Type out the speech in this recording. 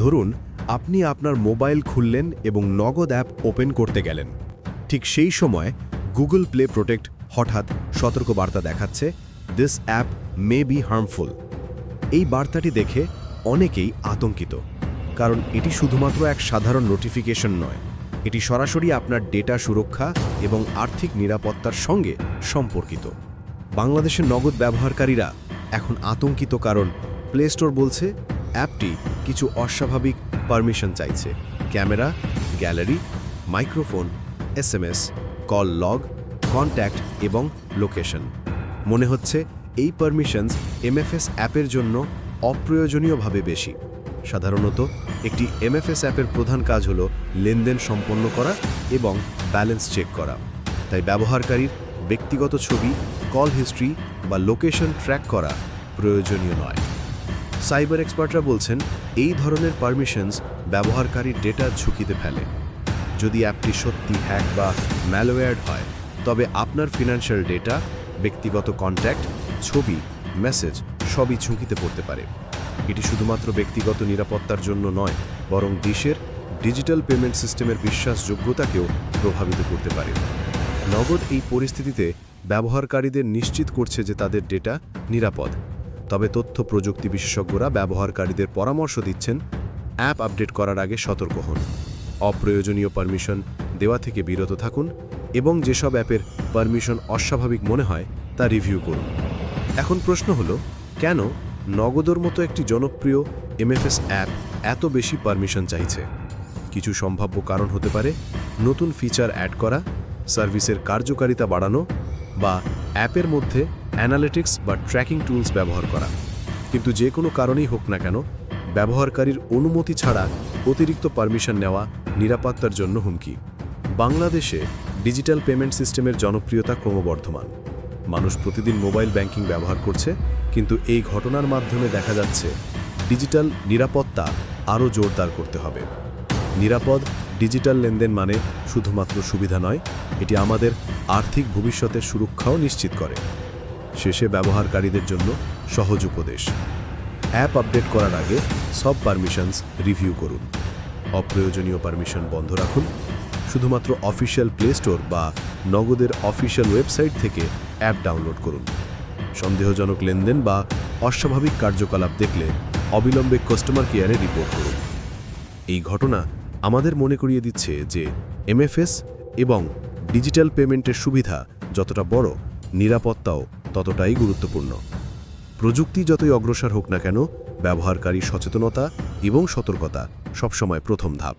ধরুন, আপনি আপনার মোবাইল খুললেন এবং নগদ অ্যাপ ওপেন করতে গেলেন। ঠিক সেই সময় গুগল প্লে প্রোটেক্ট হঠাৎ সতর্কবার্তা দেখাচ্ছে this app may be harmful এই বার্তাটি দেখে অনেকেই আতঙ্কিত, কারণ এটি শুধুমাত্র এক সাধারণ নোটিফিকেশন নয়, এটি সরাসরি আপনার ডেটা সুরক্ষা এবং আর্থিক নিরাপত্তার সঙ্গে সম্পর্কিত। বাংলাদেশের নগদ ব্যবহারকারীরা এখন আতঙ্কিত কারণ প্লে স্টোর বলছে অ্যাপটি কিছু অস্বাভাবিক পারমিশন চাইছে। Camera, gallery, microphone, SMS, call log, contact এবং লোকেশন। মনে হচ্ছে এই পারমিশনস এমএফএস অ্যাপের জন্য অপ্রয়োজনীয়ভাবে বেশি। সাধারণত একটি এমএফএস অ্যাপের প্রধান কাজ হল লেনদেন সম্পন্ন করা এবং ব্যালেন্স চেক করা। তাই ব্যবহারকারীর ব্যক্তিগত ছবি, কল হিস্ট্রি বা লোকেশন ট্র্যাক করা প্রয়োজনীয় নয়। সাইবার এক্সপার্টরা বলছেন, এই ধরনের পারমিশনস ব্যবহারকারীর ডেটা ঝুঁকিতে ফেলে। যদি অ্যাপটি সত্যি হ্যাক বা ম্যালওয়্যার্ড হয়, তবে আপনার ফিনান্সিয়াল ডেটা ব্যক্তিগত কন্ট্যাক্ট ছবি মেসেজ সবই ঝুঁকিতে পড়তে পারে। এটি শুধুমাত্র ব্যক্তিগত নিরাপত্তার জন্য নয়, বরং দেশের ডিজিটাল পেমেন্ট সিস্টেমের বিশ্বাসযোগ্যতাকেও প্রভাবিত করতে পারে। নগদ এই পরিস্থিতিতে ব্যবহারকারীদের নিশ্চিত করছে যে তাদের ডেটা নিরাপদ। তবে তথ্য প্রযুক্তি বিশেষজ্ঞরা ব্যবহারকারীদের পরামর্শ দিচ্ছেন, অ্যাপ আপডেট করার আগে সতর্ক হন। অপ্রয়োজনীয় পারমিশন দেওয়া থেকে বিরত থাকুন এবং যেসব অ্যাপের পারমিশন অস্বাভাবিক মনে হয় তা রিভিউ করুন। এখন প্রশ্ন হলো, কেন নগদর মতো একটি জনপ্রিয় এমএফএস অ্যাপ এত বেশি পারমিশন চাইছে? কিছু সম্ভাব্য কারণ হতে পারে, নতুন ফিচার অ্যাড করা, সার্ভিসের কার্যকারিতা বাড়ানো বা অ্যাপের মধ্যে অ্যানালিটিক্স বা ট্র্যাকিং টুলস ব্যবহার করা। কিন্তু যে কোনো কারণেই হোক না কেন, ব্যবহারকারীর অনুমতি ছাড়া অতিরিক্ত পারমিশন নেওয়া নিরাপত্তার জন্য হুমকি। বাংলাদেশে ডিজিটাল পেমেন্ট সিস্টেমের জনপ্রিয়তা ক্রমবর্ধমান। মানুষ প্রতিদিন মোবাইল ব্যাংকিং ব্যবহার করছে, কিন্তু এই ঘটনার মাধ্যমে দেখা যাচ্ছে ডিজিটাল নিরাপত্তা আরও জোরদার করতে হবে। নিরাপদ ডিজিটাল লেনদেন মানে শুধুমাত্র সুবিধা নয়, এটি আমাদের আর্থিক ভবিষ্যতের সুরক্ষাও নিশ্চিত করে। শেষে ব্যবহারকারীদের জন্য সহজ উপদেশ। অ্যাপ আপডেট করার আগে সব পারমিশনস রিভিউ করুন। অপ্রয়োজনীয় পারমিশন বন্ধ রাখুন। শুধুমাত্র অফিসিয়াল প্লে স্টোর বা নগদের অফিসিয়াল ওয়েবসাইট থেকে অ্যাপ ডাউনলোড করুন। সন্দেহজনক লেনদেন বা অস্বাভাবিক কার্যকলাপ দেখলে অবিলম্বে কাস্টমার কেয়ারে রিপোর্ট করুন। এই ঘটনা আমাদের মনে করিয়ে দিচ্ছে যে এমএফএস এবং ডিজিটাল পেমেন্টের সুবিধা যতটা বড়, নিরাপত্তাও ততটাই গুরুত্বপূর্ণ। প্রযুক্তি যতই অগ্রসর হোক না কেন, ব্যবহারকারী সচেতনতা এবং সতর্কতা সবসময় প্রথম ধাপ।